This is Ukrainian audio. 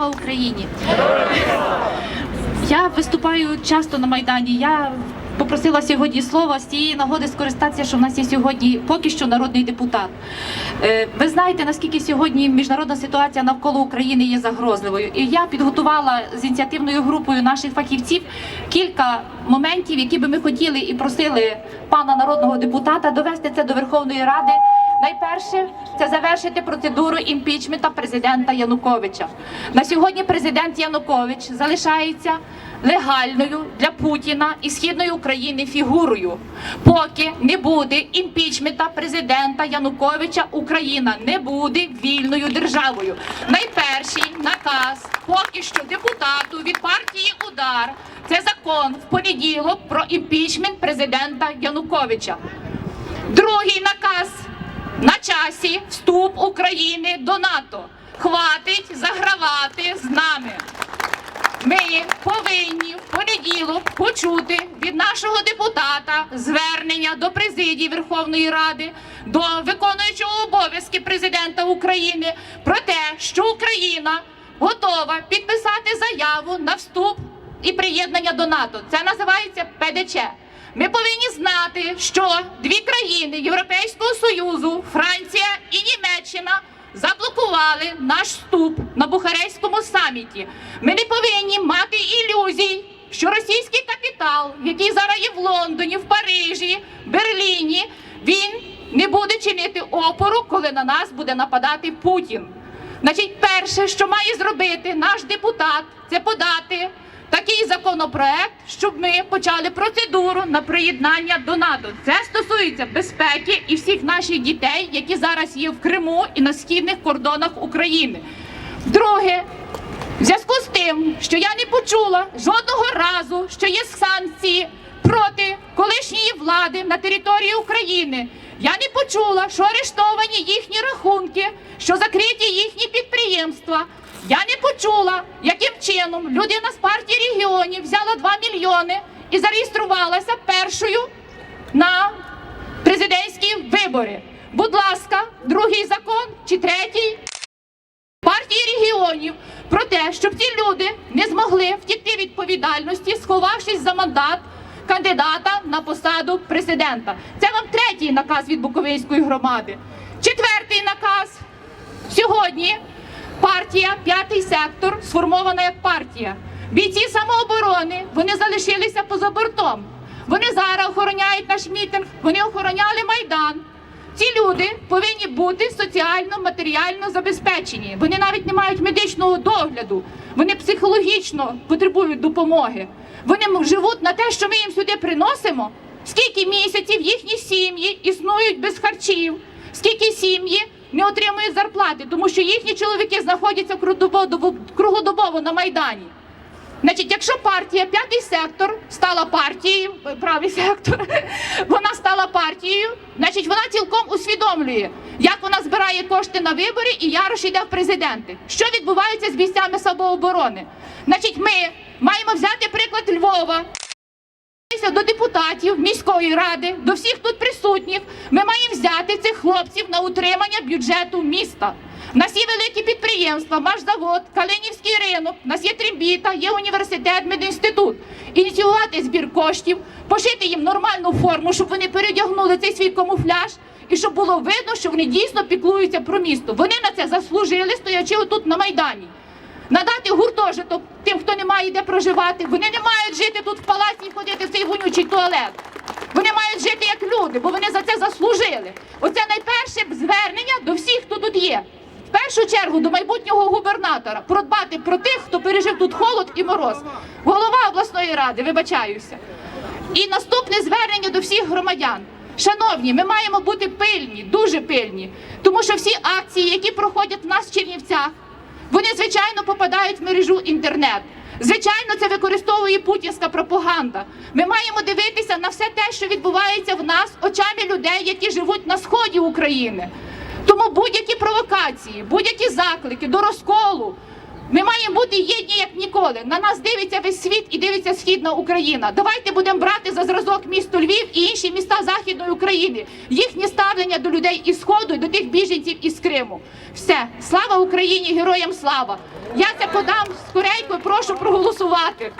Слава Україні! Я виступаю часто на Майдані. Я попросила сьогодні слова з цієї нагоди скористатися, що в нас є сьогодні поки що народний депутат. Е, Ви знаєте, наскільки сьогодні міжнародна ситуація навколо України є загрозливою. І я підготувала з ініціативною групою наших фахівців кілька моментів, які би ми хотіли і просили пана народного депутата довести це до Верховної Ради. Найперше це завершити процедуру імпічмента президента Януковича. На сьогодні президент Янукович залишається легальною для Путіна і східної України фігурою. Поки не буде імпічмента президента Януковича, Україна не буде вільною державою. Найперший наказ поки що депутату від партії Удар це закон в понеділок про імпічмент президента Януковича. Другий наказ на часі вступ України до НАТО. Хватить загравати з нами. Ми повинні в понеділок почути від нашого депутата звернення до президії Верховної Ради, до виконуючого обов'язки президента України про те, що Україна готова підписати заяву на вступ і приєднання до НАТО. Це називається ПДЧ. Ми повинні знати, що дві країни Європейського Союзу, Франція і Німеччина заблокували наш вступ на Бухарестському саміті. Ми не повинні мати ілюзій, що російський капітал, який зараз є в Лондоні, в Парижі, Берліні, він не буде чинити опору, коли на нас буде нападати Путін. Значить, перше, що має зробити наш депутат, це подати такий законопроект, щоб ми почали процедуру на приєднання до НАТО. Це стосується безпеки і всіх наших дітей, які зараз є в Криму і на східних кордонах України. Друге, в зв'язку з тим, що я не почула жодного разу, що є санкції проти колишньої влади на території України. Я не почула, що арештовані їхні рахунки, що закриті їхні підприємства. Я не почула, яким чином людина з партії регіонів взяла 2 мільйони і зареєструвалася першою на президентські вибори. Будь ласка, другий закон чи третій партії регіонів про те, щоб ці люди не змогли втікти відповідальності, сховавшись за мандат кандидата на посаду президента. Це вам третій наказ від Буковинської громади. Четвертий наказ сьогодні. Партія п'ятий сектор сформована як партія. Бійці самооборони вони залишилися поза бортом. Вони зараз охороняють наш мітинг, вони охороняли майдан. Ці люди повинні бути соціально, матеріально забезпечені. Вони навіть не мають медичного догляду. Вони психологічно потребують допомоги. Вони живуть на те, що ми їм сюди приносимо. Скільки місяців їхні сім'ї існують без харчів, скільки сім'ї не отримують зарплати, тому що їхні чоловіки знаходяться круглодобово- на майдані. Значить, якщо партія п'ятий сектор стала партією, правий сектор, вона стала партією, значить вона цілком усвідомлює, як вона збирає кошти на вибори і ярош йде в президенти. Що відбувається з бійцями самооборони? Значить, ми маємо взяти приклад Львова. До депутатів міської ради, до всіх тут присутніх. Ми маємо взяти цих хлопців на утримання бюджету міста. У нас є великі підприємства, Машзавод, Калинівський ринок, у нас є Трембіта, є університет, медінститут. Ініціювати збір коштів, пошити їм нормальну форму, щоб вони передягнули цей свій камуфляж, і щоб було видно, що вони дійсно піклуються про місто. Вони на це заслужили, стоячи отут на майдані надати гуртожиток тим, хто не має де проживати. Вони не мають жити тут в палаці і ходити в цей вонючий туалет. Вони мають жити як люди, бо вони за це заслужили. Оце найперше звернення до всіх, хто тут є. В першу чергу до майбутнього губернатора продбати про тих, хто пережив тут холод і мороз. Голова обласної ради, вибачаюся. І наступне звернення до всіх громадян. Шановні, ми маємо бути пильні, дуже пильні, тому що всі акції, які проходять в нас в Чернівцях, вони звичайно попадають в мережу інтернет. Звичайно, це використовує путінська пропаганда. Ми маємо дивитися на все те, що відбувається в нас очами людей, які живуть на сході України. Тому будь-які провокації, будь-які заклики до розколу. Ми маємо бути єдні ніколи. На нас дивиться весь світ і дивиться східна Україна. Давайте будемо брати за зразок місто Львів і інші міста Західної України. Їхнє ставлення до людей із сходу і до тих біженців із Криму. Все, слава Україні, героям слава! Я це подам скоренько, і прошу проголосувати.